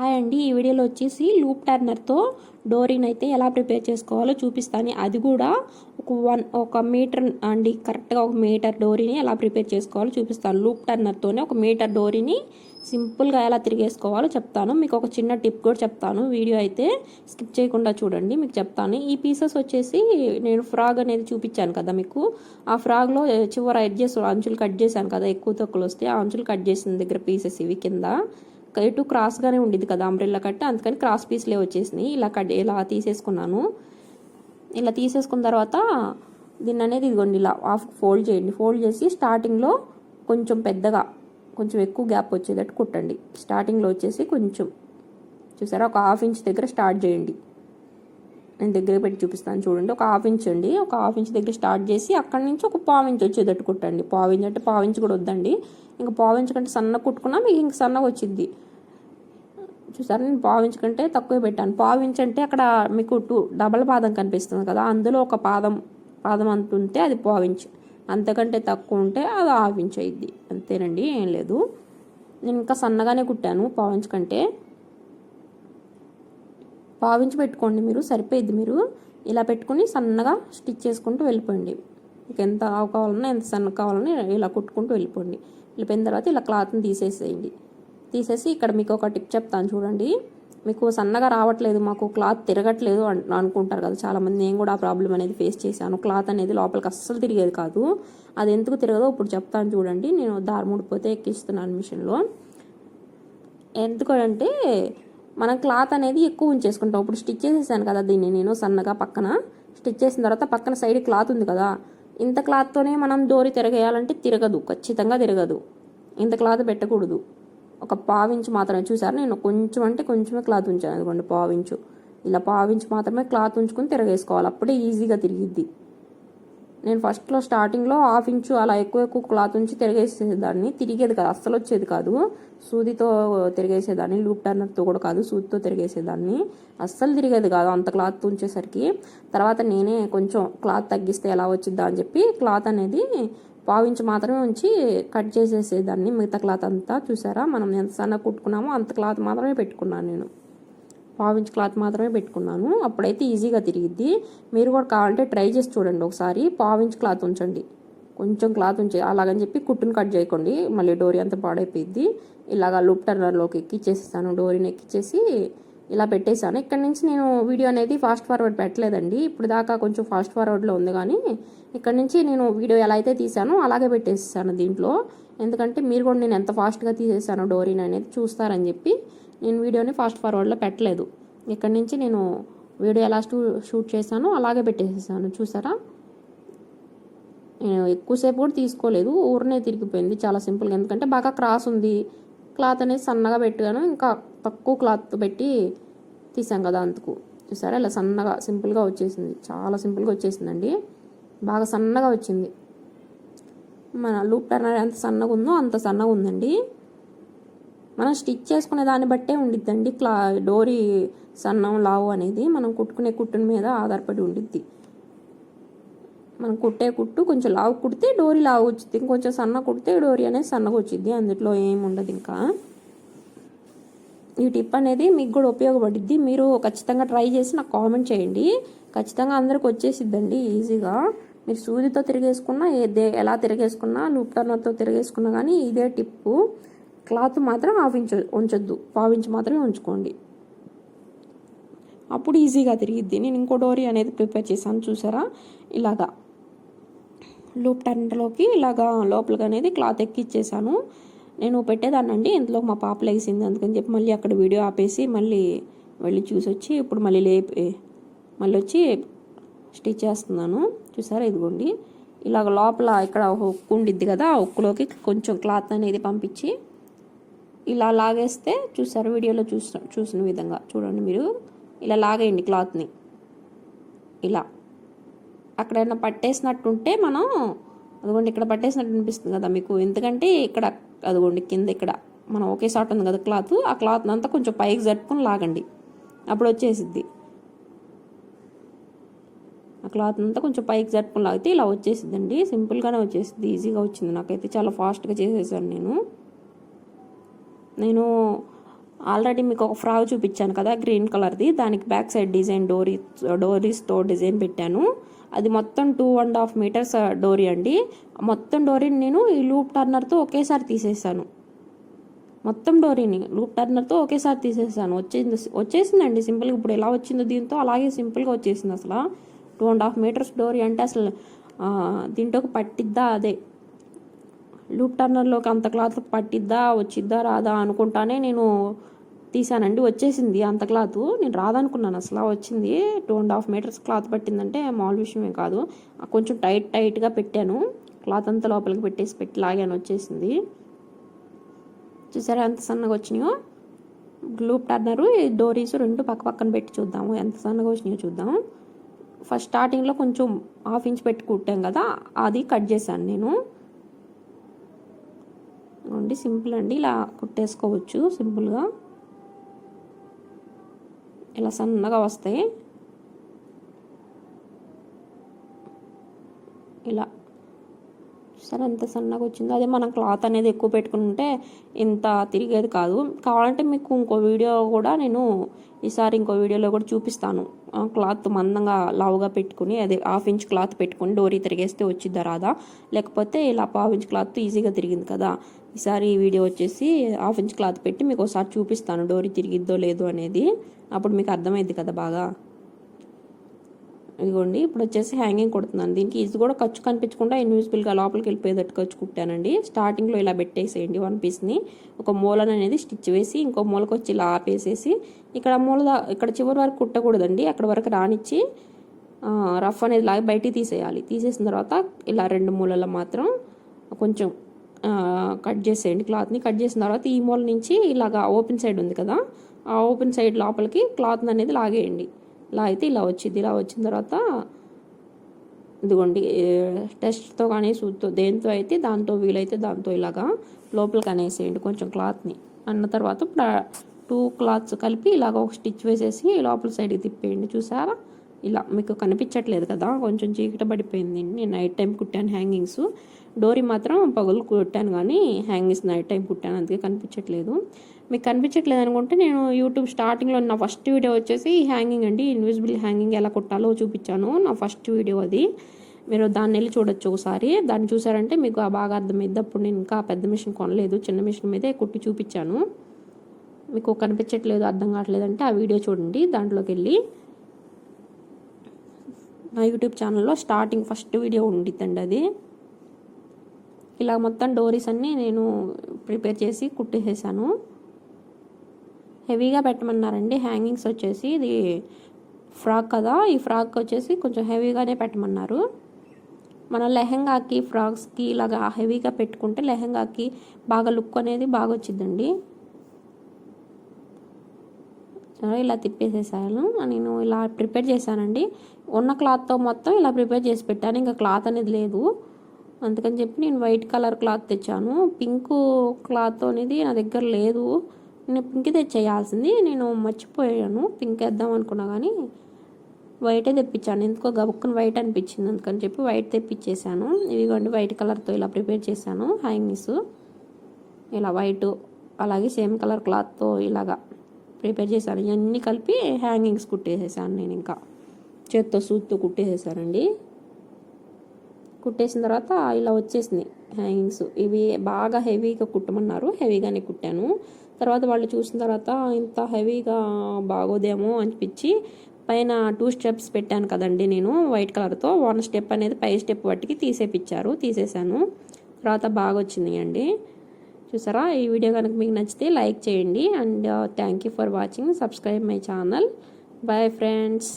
Hi అండి. ఈ వీడియోలో వచ్చేసి లూప్ టర్నర్తో డోరీని అయితే ఎలా ప్రిపేర్ చేసుకోవాలో చూపిస్తాను. అది కూడా ఒక వన్ ఒక మీటర్ అండి. కరెక్ట్గా ఒక మీటర్ డోరీని ఎలా ప్రిపేర్ చేసుకోవాలో చూపిస్తాను. లూప్ టర్నర్తోనే ఒక మీటర్ డోరీని సింపుల్గా ఎలా తిరిగేసుకోవాలో చెప్తాను. మీకు ఒక చిన్న టిప్ కూడా చెప్తాను. వీడియో అయితే స్కిప్ చేయకుండా చూడండి. మీకు చెప్తాను. ఈ పీసెస్ వచ్చేసి నేను ఫ్రాగ్ అనేది చూపించాను కదా మీకు. ఆ ఫ్రాగ్లో చివర ఎడ్జెస్ అంచులు కట్ చేశాను కదా. ఎక్కువ తక్కువలు వస్తే ఆ అంచులు కట్ చేసిన దగ్గర పీసెస్ ఇవి కింద. ఎటు క్రాస్గానే ఉండేది కదా అంబ్రెల్లా కట్ అందుకని క్రాస్ పీస్లే వచ్చేసినాయి. ఇలా కట్ ఇలా తీసేసుకున్నాను. ఇలా తీసేసుకున్న తర్వాత దీన్ని అనేది ఇదిగోండి ఇలా హాఫ్ ఫోల్డ్ చేయండి. ఫోల్డ్ చేసి స్టార్టింగ్లో కొంచెం పెద్దగా కొంచెం ఎక్కువ గ్యాప్ వచ్చేటట్టు కుట్టండి. స్టార్టింగ్లో వచ్చేసి కొంచెం చూసారా? ఒక హాఫ్ ఇంచ్ దగ్గర స్టార్ట్ చేయండి. నేను దగ్గర పెట్టి చూపిస్తాను చూడండి. ఒక హాఫ్ ఇంచ్ అండి. ఒక హాఫ్ ఇంచ్ దగ్గర స్టార్ట్ చేసి అక్కడి నుంచి ఒక పావు ఇంచ్ వచ్చేటట్టు కుట్టండి. పావు ఇంచ్ అంటే పావు ఇంచ్ కూడా వద్దండి. ఇంకా పావు ఇంచ్ కంటే సన్నగా కుట్టుకున్నా మీకు ఇంక సన్నగా వచ్చింది చూసారు? నేను పావు ఇంచ్ కంటే తక్కువే పెట్టాను. పావు ఇంచ్ అంటే అక్కడ మీకు టూ డబల్ పాదం కనిపిస్తుంది కదా. అందులో ఒక పాదం పాదం అంత ఉంటే అది పావు ఇంచ్. అంతకంటే తక్కువ ఉంటే అది హాఫ్ ఇంచ్ అయింది అంతేనండి. ఏం లేదు. నేను ఇంకా సన్నగానే కుట్టాను పావు ఇంచ్ కంటే. పావించి పెట్టుకోండి మీరు సరిపోయింది మీరు. ఇలా పెట్టుకుని సన్నగా స్టిచ్ చేసుకుంటూ వెళ్ళిపోండి. మీకు ఎంత ఆవు కావాలన్నా ఎంత సన్న కావాలన్నా ఇలా కుట్టుకుంటూ వెళ్ళిపోండి. వెళ్ళిపోయిన తర్వాత ఇలా క్లాత్ని తీసేసేయండి. తీసేసి ఇక్కడ మీకు ఒక టిప్ చెప్తాను చూడండి. మీకు సన్నగా రావట్లేదు మాకు క్లాత్ తిరగట్లేదు అనుకుంటారు కదా చాలామంది. నేను కూడా ఆ ప్రాబ్లం అనేది ఫేస్ చేశాను. క్లాత్ అనేది లోపలికి అస్సలు తిరిగేది కాదు. అది ఎందుకు తిరగదో ఇప్పుడు చెప్తాను చూడండి. నేను దారముడిపోతే ఎక్కిస్తున్నాను మిషన్లో. ఎందుకంటే మనం క్లాత్ అనేది ఎక్కువ ఉంచేసుకుంటాం. ఇప్పుడు స్టిచ్ చేసేసాను కదా దీన్ని నేను సన్నగా పక్కన. స్టిచ్ చేసిన తర్వాత పక్కన సైడ్ క్లాత్ ఉంది కదా. ఇంత క్లాత్తోనే మనం దోరి తిరగేయాలంటే తిరగదు. ఖచ్చితంగా తిరగదు. ఇంత క్లాత్ పెట్టకూడదు. ఒక పావించు మాత్రమే. చూసారు? నేను కొంచెం అంటే కొంచెమే క్లాత్ ఉంచాను. అనుకోండి పావించు. ఇలా పావించు మాత్రమే క్లాత్ ఉంచుకొని తిరగేసుకోవాలి. అప్పుడే ఈజీగా తిరిగిద్ది. నేను ఫస్ట్లో స్టార్టింగ్లో హాఫ్ ఇంచు అలా ఎక్కువ ఎక్కువ క్లాత్ ఉంచి తిరిగేసేదాన్ని తిరిగేది కాదు అస్సలు వచ్చేది కాదు. సూదితో తిరిగేసేదాన్ని లూప్ టర్నర్తో కూడా కాదు సూదితో తిరిగేసేదాన్ని. అస్సలు తిరిగేది కాదు అంత క్లాత్ ఉంచేసరికి. తర్వాత నేనే కొంచెం క్లాత్ తగ్గిస్తే ఎలా వచ్చిద్దా అని చెప్పి క్లాత్ అనేది పావించి మాత్రమే ఉంచి కట్ చేసేసేదాన్ని. మిగతా క్లాత్ అంతా చూసారా? మనం ఎంత సన్న కుట్టుకున్నామో అంత క్లాత్ మాత్రమే పెట్టుకున్నాను నేను. పావించి క్లాత్ మాత్రమే పెట్టుకున్నాను. అప్పుడైతే ఈజీగా తిరిగిద్ది. మీరు కూడా కావాలంటే ట్రై చేసి చూడండి ఒకసారి. పావించ్ క్లాత్ ఉంచండి. కొంచెం క్లాత్ ఉంచి అలాగని చెప్పి కుట్టును కట్ చేయకండి. మళ్ళీ డోరీ అంతా పాడైపోయింది ఇలాగా లూప్ టర్నర్లోకి ఎక్కిచ్చేసేసాను. డోరీని ఎక్కిచ్చేసి ఇలా పెట్టేశాను. ఇక్కడ నుంచి నేను వీడియో అనేది ఫాస్ట్ ఫార్వర్డ్ పెట్టలేదండి. ఇప్పుడు దాకా కొంచెం ఫాస్ట్ ఫార్వర్డ్లో ఉంది కానీ ఇక్కడ నుంచి నేను వీడియో ఎలా అయితే తీసానో అలాగే పెట్టేసాను దీంట్లో. ఎందుకంటే మీరు కూడా నేను ఎంత ఫాస్ట్గా తీసేసాను డోరీని అనేది చూస్తారని చెప్పి నేను వీడియోని ఫాస్ట్ ఫార్వర్డ్లో పెట్టలేదు. ఇక్కడ నుంచి నేను వీడియో ఎలా షూట్ చేశానో అలాగే పెట్టేసేసాను. చూసారా? నేను ఎక్కువసేపు కూడా తీసుకోలేదు. ఊరినే తిరిగిపోయింది చాలా సింపుల్గా. ఎందుకంటే బాగా క్రాస్ ఉంది. క్లాత్ అనేది సన్నగా పెట్టాను. ఇంకా తక్కువ క్లాత్ పెట్టి తీసాం కదా అందుకు. చూసారా? ఇలా సన్నగా సింపుల్గా వచ్చేసింది. చాలా సింపుల్గా వచ్చేసిందండి. బాగా సన్నగా వచ్చింది. మన లూప్ టర్నర్ ఎంత సన్నగా ఉందో అంత సన్నగా ఉందండి మనం స్టిచ్ చేసుకునే దాన్ని బట్టే ఉండిద్దండి. క్లా డోరీ సన్నం లావు అనేది మనం కుట్టుకునే కుట్టుని మీద ఆధారపడి ఉండిద్ది. మనం కుట్టే కుట్టు కొంచెం లావు కుడితే డోరీ లావు వచ్చింది ఇంకొంచెం సన్న కుడితే డోరీ అనేది సన్నగా వచ్చింది అందులో ఏమి ఉండదు ఇంకా. ఈ టిప్ అనేది మీకు కూడా ఉపయోగపడిద్ది. మీరు ఖచ్చితంగా ట్రై చేసి నాకు కామెంట్ చేయండి. ఖచ్చితంగా అందరికి వచ్చేసిద్దండి ఈజీగా. మీరు సూదితో తిరిగేసుకున్నా ఏదే ఎలా తిరిగేసుకున్నా లూప్ టర్నర్తో తిరిగేసుకున్నా కానీ ఇదే టిప్పు. క్లాత్ మాత్రం హాఫ్ ఇంచ్ ఉంచొద్దు. పావు ఇంచ్ మాత్రమే ఉంచుకోండి. అప్పుడు ఈజీగా తిరిగిద్ది. నేను ఇంకో డోరీ అనేది ప్రిపేర్ చేశాను. చూసారా? ఇలాగా. లూప్ టర్న్లోకి ఇలాగా లోపలికి అనేది క్లాత్ ఎక్కిచ్చేసాను నేను పెట్టేదాన్నండి ఇందులో మా పాప లేసింది. అందుకని చెప్పి మళ్ళీ అక్కడ వీడియో ఆపేసి మళ్ళీ వెళ్ళి చూసి వచ్చి ఇప్పుడు మళ్ళీ లేపి మళ్ళీ వచ్చి స్టిచ్ చేస్తున్నాను. చూసారా? ఇదిగోండి. ఇలాగ లోపల ఇక్కడ హుక్కు ఉండిద్ది కదా? ఆ హుక్కులోకి కొంచెం క్లాత్ అనేది పంపించి ఇలా లాగేస్తే చూసారు? వీడియోలో చూసిన చూసిన విధంగా. చూడండి మీరు. ఇలా లాగేయండి క్లాత్ని. ఇలా. అక్కడైనా పట్టేసినట్టుంటే మనం అదిగోండి ఇక్కడ పట్టేసినట్టు అనిపిస్తుంది కదా మీకు. ఎందుకంటే ఇక్కడ అదిగోండి కింద ఇక్కడ మనం ఒకే షాట్ ఉంది కదా క్లాత్. ఆ క్లాత్ అంతా కొంచెం పైకి జరుపుకొని లాగండి. అప్పుడు వచ్చేసిద్ది. ఆ క్లాత్ అంతా కొంచెం పైకి జరుపుకొని లాగితే ఇలా వచ్చేసిద్దండి. సింపుల్గానే వచ్చేసిద్ది. ఈజీగా వచ్చింది. నాకైతే చాలా ఫాస్ట్గా చేసేసాను నేను. నేను ఆల్రెడీ మీకు ఒక ఫ్రాక్ చూపించాను కదా గ్రీన్ కలర్ది. దానికి బ్యాక్ సైడ్ డిజైన్ డోరీ డోరీస్తో డిజైన్ పెట్టాను. అది మొత్తం టూ అండ్ హాఫ్ మీటర్స్ డోరీ అండి. మొత్తం డోరీని నేను ఈ లూప్ టర్నర్తో ఒకేసారి తీసేసాను. మొత్తం డోరీని లూప్ టర్నర్తో ఒకేసారి తీసేసాను. వచ్చేసింది వచ్చేసిందండి సింపుల్గా. ఇప్పుడు ఎలా వచ్చిందో దీంతో అలాగే సింపుల్గా వచ్చేసింది అసలు. టూ అండ్ హాఫ్ మీటర్స్ డోరీ అంటే అసలు దీంట్లోకి పట్టిద్దా? అదే. లూప్ టర్నర్లోకి అంత క్లాత్ పట్టిద్దా వచ్చిద్దా రాదా అనుకుంటానే నేను తీసానండి వచ్చేసింది అంత క్లాత్. నేను రాదనుకున్నాను. అసలు వచ్చింది. Two and half meters cloth పట్టిందంటే మామూలు విషయమే కాదు. కొంచెం టైట్ టైట్గా పెట్టాను. క్లాత్ అంతా లోపలికి పెట్టేసి పెట్టి లాగాను. వచ్చేసింది. చూసారా ఎంత సన్నగా వచ్చినాయో? లూప్ టర్నరు ఈ డోరీస్ రెండు పక్క పక్కన పెట్టి చూద్దాము. ఎంత సన్నగా వచ్చినాయో చూద్దాం. ఫస్ట్ స్టార్టింగ్లో కొంచెం హాఫ్ ఇంచ్ పెట్టి కుట్టాం కదా అది కట్ చేశాను నేను. నుండి సింపుల్ అండి. ఇలా కుట్టేసుకోవచ్చు సింపుల్గా. ఇలా సన్నగా వస్తాయి. ఇలా సరే ఎంత సన్నగా వచ్చిందో. అదే మనం క్లాత్ అనేది ఎక్కువ పెట్టుకుంటే ఇంత తిరిగేది కాదు. కావాలంటే మీకు ఇంకో వీడియో కూడా నేను ఈసారి ఇంకో వీడియోలో కూడా చూపిస్తాను. ఆ క్లాత్ మందంగా లావుగా పెట్టుకుని అదే హాఫ్ ఇంచ్ క్లాత్ పెట్టుకుని డోరీ తిరిగేస్తే వచ్చిద్దా రాదా? లేకపోతే ఇలా హాఫ్ ఇంచ్ క్లాత్ ఈజీగా తిరిగింది కదా? ఈసారి ఈ వీడియో వచ్చేసి హాఫ్ ఇంచ్ క్లాత్ పెట్టి మీకు ఒకసారి చూపిస్తాను. డోరీ తిరిగిద్దో లేదో అనేది. అప్పుడు మీకు అర్థమైంది కదా బాగా? ఇదిగోండి ఇప్పుడు వచ్చేసి హ్యాంగింగ్ కుడుతున్నాను. దీనికి ఇది కూడా ఖర్చు కనిపించకుండా ఇన్విజిబుల్గా లోపలికి వెళ్ళిపోయేటట్టు ఖర్చు కుట్టానండి. స్టార్టింగ్లో ఇలా పెట్టేసేయండి వన్ పీస్ని ఒక మూలన అనేది స్టిచ్ వేసి ఇంకో మూలకు వచ్చి ఇలా ఆపేసేసి ఇక్కడ మూల ఇక్కడ చివరి వరకు కుట్టకూడదండి. అక్కడ వరకు రానిచ్చి రఫ్ అనేది లాగి బయటికి తీసేయాలి. తీసేసిన తర్వాత ఇలా రెండు మూలల మాత్రం కొంచెం కట్ చేసేయండి క్లాత్ని కట్ చేసిన తర్వాత ఈ మూల నుంచి ఇలాగా ఓపెన్ సైడ్ ఉంది కదా ఆ ఓపెన్ సైడ్ లోపలికి క్లాత్ అనేది లాగేయండి. ఇలా అయితే ఇలా వచ్చింది ఇలా వచ్చిన తర్వాత ఇదిగోండి టెస్ట్తో కానీ సూత్తో దేంతో అయితే దాంతో వీలైతే దాంతో ఇలాగా లోపలికి అనేసేయండి కొంచెం క్లాత్ని. అన్న తర్వాత ఇప్పుడు టూ క్లాత్స్ కలిపి ఇలాగ ఒక స్టిచ్ వేసేసి లోపల సైడ్కి తిప్పేయండి. చూసారా? ఇలా మీకు కనిపించట్లేదు కదా కొంచెం చీకట పడిపోయింది. నేను నైట్ టైం కుట్టాను హ్యాంగింగ్స్ డోరీ మాత్రం పగులు కుట్టాను కానీ హ్యాంగింగ్స్ నైట్ టైం కుట్టాను అందుకే కనిపించట్లేదు. మీకు కనిపించట్లేదు అనుకుంటే నేను యూట్యూబ్ స్టార్టింగ్లో నా ఫస్ట్ వీడియో వచ్చేసి హ్యాంగింగ్ అండి. ఇన్విజిబుల్ హ్యాంగింగ్ ఎలా కుట్టాలో చూపించాను. నా ఫస్ట్ వీడియో అది. మీరు దాన్ని వెళ్ళి చూడొచ్చు ఒకసారి. దాన్ని చూసారంటే మీకు ఆ బాగా అర్థమైంది అప్పుడు నేను ఇంకా పెద్ద మిషన్ కొనలేదు. చిన్న మిషన్ మీదే కుట్టి చూపించాను. మీకు కనిపించట్లేదు అర్థం కావట్లేదు అంటే ఆ వీడియో చూడండి. దాంట్లోకి వెళ్ళి నా యూట్యూబ్ ఛానల్లో స్టార్టింగ్ ఫస్ట్ వీడియో ఉండిద్దండి అది. ఇలా మొత్తం డోరీస్ అన్నీ నేను ప్రిపేర్ చేసి కుట్టేసేసాను. హెవీగా పెట్టమన్నారండి. హ్యాంగింగ్స్ వచ్చేసి ఇది ఫ్రాక్ కదా ఈ ఫ్రాక్ వచ్చేసి కొంచెం హెవీగానే పెట్టమన్నారు. మన లెహంగాకి ఫ్రాక్స్కి ఇలాగా హెవీగా పెట్టుకుంటే లెహంగాకి బాగా లుక్ అనేది బాగా వచ్చిందండి ఇలా తిప్పేసేసాను. నేను ఇలా ప్రిపేర్ చేశానండి. ఉన్న క్లాత్తో మొత్తం ఇలా ప్రిపేర్ చేసి పెట్టాను. ఇంకా క్లాత్ అనేది లేదు. అందుకని చెప్పి నేను వైట్ కలర్ క్లాత్ తెచ్చాను. పింక్ క్లాత్ అనేది నా దగ్గర లేదు. నేను పింక్ తెచ్చేయాల్సింది. నేను మర్చిపోయాను. పింక్ వేద్దాం అనుకున్నా కానీ వైటే తెప్పించాను. ఎందుకో గబుక్కుని వైట్ అనిపించింది. అందుకని చెప్పి వైట్ తెప్పించేసాను ఇవిగోండి వైట్ కలర్తో ఇలా ప్రిపేర్ చేశాను. హ్యాంగింగ్స్ ఇలా వైట్ అలాగే సేమ్ కలర్ క్లాత్తో ఇలాగా ప్రిపేర్ చేశాను. ఇవన్నీ కలిపి హ్యాంగింగ్స్ కుట్టేసేసాను నేను ఇంకా. చేత్తో సూత్తో కుట్టేసేసానండి. కుట్టేసిన తర్వాత ఇలా వచ్చేసింది హ్యాంగింగ్స్. ఇవి బాగా హెవీగా కుట్టమన్నారు. హెవీగానే కుట్టాను. తర్వాత వాళ్ళు చూసిన తర్వాత ఇంత హెవీగా బాగోదేమో అనిపించి పైన టూ స్టెప్స్ పెట్టాను కదండి నేను వైట్ కలర్తో. వన్ స్టెప్ అనేది పై స్టెప్ వాటికి తీసేపిచ్చారు తీసేసాను. తర్వాత బాగా వచ్చింది అండి చూసారా? ఈ వీడియో కనుక మీకు నచ్చితే లైక్ చేయండి. And thank you for watching subscribe my channel bye friends